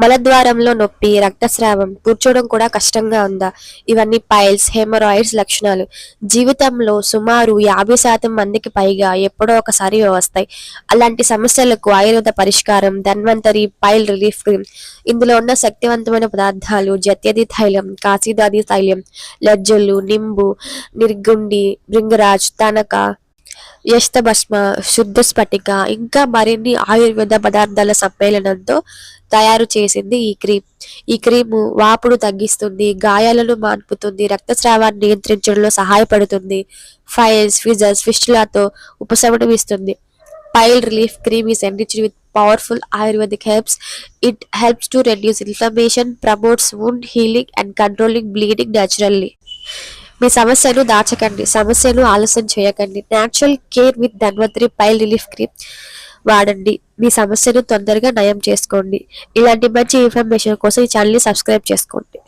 మలద్వారంలో నొప్పి రక్తస్రావం కూర్చోవడం కూడా కష్టంగా ఉందా? ఇవన్నీ పైల్స్ హెమరాయిడ్స్ లక్షణాలు. జీవితంలో సుమారు యాభై శాతం మందికి పైగా ఎప్పుడో ఒకసారి వస్తాయి. అలాంటి సమస్యలకు ఆయుర్వేద పరిష్కారం ధన్వంతరి పైల్ రిలీఫ్ క్రీమ్. ఇందులో ఉన్న శక్తివంతమైన పదార్థాలు జత్యది తైలం కాశీదాది తైలం లజ్జలు నింబు నిర్గుండి భృంగరాజ్ తనక యష్టభస్మ శుద్ధ స్ఫటిక ఇంకా మరిన్ని ఆయుర్వేద పదార్థాల సమ్మేళనంతో తయారు చేసింది ఈ క్రీమ్. ఈ క్రీము వాపుడు తగ్గిస్తుంది గాయాలను మాన్పుతుంది రక్తస్రావాన్ని నియంత్రించడంలో సహాయపడుతుంది ఫైల్స్ ఫిజర్స్ ఫిస్టులతో ఉపశమనం ఇస్తుంది. Pile relief cream is enriched with powerful ayurvedic helps. It helps to reduce inflammation promotes wound healing and controlling bleeding naturally మీ సమస్యను దాచకండి. సమస్యను ఆలస్యం చేయకండి. Natural care with Dhanvantari pile relief cream వాడండి. మీ సమస్యను తొందరగా నయం చేసుకోండి. ఇలాంటి మంచి ఇన్ఫర్మేషన్ కోసం ఈ ఛానల్ని సబ్స్క్రైబ్ చేసుకోండి.